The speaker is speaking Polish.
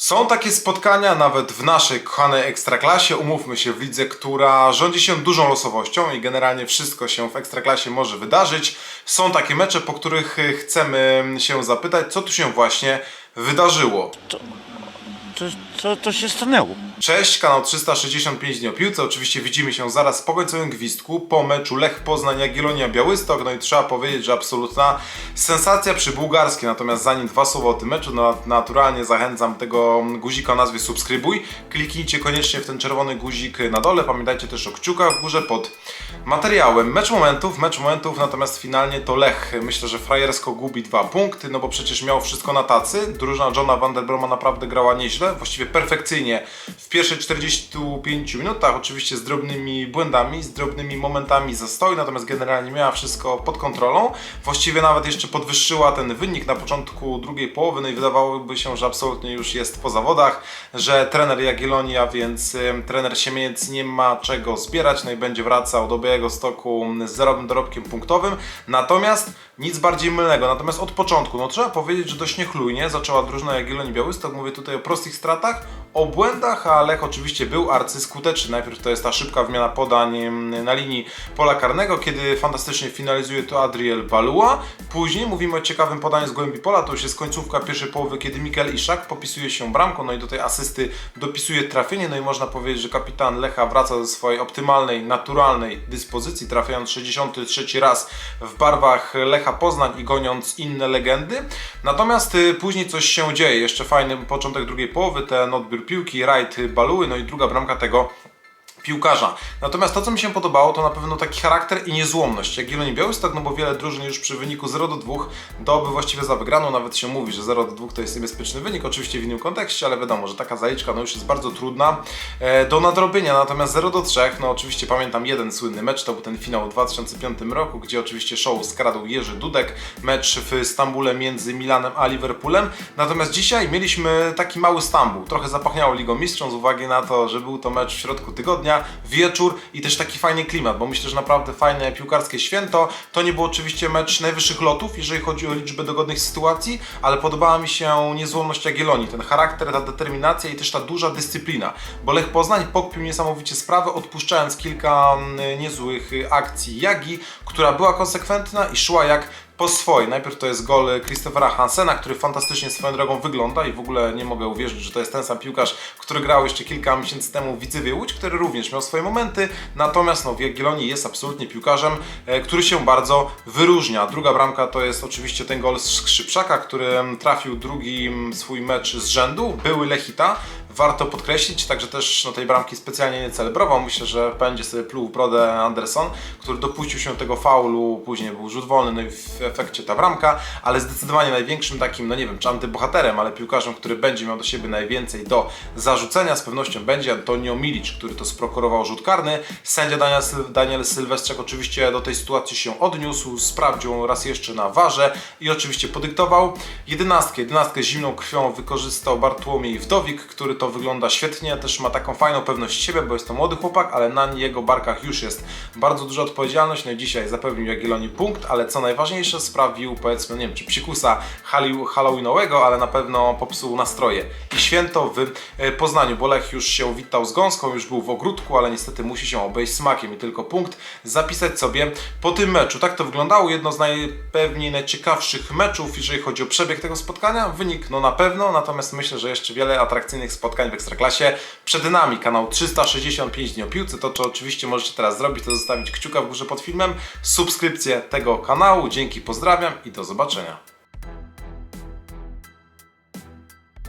Są takie spotkania nawet w naszej kochanej ekstraklasie, umówmy się, w lidze, która rządzi się dużą losowością i generalnie wszystko się w ekstraklasie może wydarzyć. Są takie mecze, po których y, chcemy się zapytać, co tu się właśnie wydarzyło. Co, co, co się stanęło? Cześć, kanał 365 dni o piłce. Oczywiście widzimy się zaraz po końcowym gwizdku, po meczu Lech Poznań, Jagiellonia, Białystok. No i trzeba powiedzieć, że absolutna sensacja przy bułgarskiej. Natomiast zanim dwa słowa o tym meczu, no naturalnie zachęcam tego guzika o nazwie subskrybuj. Kliknijcie koniecznie w ten czerwony guzik na dole. Pamiętajcie też o kciukach w górze pod materiałem. Mecz momentów, mecz momentów, natomiast finalnie to Lech. Myślę, że frajersko gubi dwa punkty, no bo przecież miał wszystko na tacy. Drużyna Johna Van der Broma naprawdę grała nieźle, właściwie perfekcyjnie w pierwszych 45 minutach, oczywiście z drobnymi błędami, z drobnymi momentami zastoju, natomiast generalnie miała wszystko pod kontrolą. Właściwie nawet jeszcze podwyższyła ten wynik na początku drugiej połowy, no i wydawałoby się, że absolutnie już jest po zawodach, że trener Jagiellonia, więc trener Siemieniec nie ma czego zbierać, no i będzie wracał do białego stoku z zerowym dorobkiem punktowym. Natomiast nic bardziej mylnego. Natomiast od początku, no trzeba powiedzieć, że dość niechlujnie zaczęła drużyna Jagiellonii Białystok. Mówię tutaj o prostych stratach, o błędach, a Lech oczywiście był arcyskuteczny. Najpierw to jest ta szybka wymiana podań na linii pola karnego, kiedy fantastycznie finalizuje to Adriel Balua. Później mówimy o ciekawym podaniu z głębi pola, to już jest końcówka pierwszej połowy, kiedy Mikel Iszak popisuje się bramką, no i do tej asysty dopisuje trafienie, no i można powiedzieć, że kapitan Lecha wraca do swojej optymalnej, naturalnej dyspozycji, trafiając 63 raz w barwach Lecha Poznań i goniąc inne legendy. Natomiast y, później coś się dzieje, jeszcze fajny początek drugiej połowy, ten odbiór piłki, rajd Baluły, no i druga bramka tego piłkarza. Natomiast to, co mi się podobało, to na pewno taki charakter i niezłomność. Jagiellonii Białystok, no bo wiele drużyn już przy wyniku 0 do 2 doby właściwie za wygraną. Nawet się mówi, że 0 do 2 to jest niebezpieczny wynik, oczywiście w innym kontekście, ale wiadomo, że taka zaliczka no już jest bardzo trudna e, do nadrobienia. Natomiast 0 do 3, no oczywiście pamiętam jeden słynny mecz, to był ten finał w 2005 roku, gdzie oczywiście show skradł Jerzy Dudek, mecz w Stambule między Milanem a Liverpoolem. Natomiast dzisiaj mieliśmy taki mały Stambuł. Trochę zapachniało Ligą Mistrzą z uwagi na to, że był to mecz w środku tygodnia, wieczór i też taki fajny klimat, bo myślę, że naprawdę fajne piłkarskie święto. To nie był oczywiście mecz najwyższych lotów, jeżeli chodzi o liczbę dogodnych sytuacji, ale podobała mi się niezłomność Jagiellonii, ten charakter, ta determinacja i też ta duża dyscyplina, bo Lech Poznań pokpił niesamowicie sprawę, odpuszczając kilka mm, niezłych akcji Jagi, która była konsekwentna i szła jak po swoje. Najpierw to jest gol Christophera Hansena, który fantastycznie swoją drogą wygląda i w ogóle nie mogę uwierzyć, że to jest ten sam piłkarz, który grał jeszcze kilka miesięcy temu w Widzywie Łódź, który również miał swoje momenty, natomiast no, Jagiellonii jest absolutnie piłkarzem, e, który się bardzo wyróżnia. Druga bramka to jest oczywiście ten gol z Skrzypczaka, który trafił drugi swój mecz z rzędu, były Lechita, warto podkreślić, także też no, tej bramki specjalnie nie celebrował. Myślę, że będzie sobie pluł w brodę Anderson, który dopuścił się tego faulu, później był rzut wolny, no i w efekcie ta bramka, ale zdecydowanie największym takim, no nie wiem, czy antybohaterem, ale piłkarzem, który będzie miał do siebie najwięcej do zarzucenia, z pewnością będzie Antonio Milic, który to sprokurował rzut karny. Sędzia Daniel, Syl- Daniel oczywiście do tej sytuacji się odniósł, sprawdził raz jeszcze na warze i oczywiście podyktował. Jedenastkę, jedenastkę zimną krwią wykorzystał Bartłomiej Wdowik, który to wygląda świetnie, też ma taką fajną pewność siebie, bo jest to młody chłopak, ale na jego barkach już jest bardzo duża odpowiedzialność. No i dzisiaj zapewnił Jagiellonii punkt, ale co najważniejsze sprawił, powiedzmy, nie wiem, czy psikusa halloweenowego, ale na pewno popsuł nastroje. I święto w e, Poznaniu, bo Lech już się witał z gąską, już był w ogródku, ale niestety musi się obejść smakiem i tylko punkt zapisać sobie po tym meczu. Tak to wyglądało, jedno z najpewniej najciekawszych meczów, jeżeli chodzi o przebieg tego spotkania. Wynik no na pewno, natomiast myślę, że jeszcze wiele atrakcyjnych spotkań w Ekstraklasie przed nami. Kanał 365 dni o piłce, to co oczywiście możecie teraz zrobić, to zostawić kciuka w górze pod filmem, subskrypcję tego kanału. Dzięki, pozdrawiam i do zobaczenia.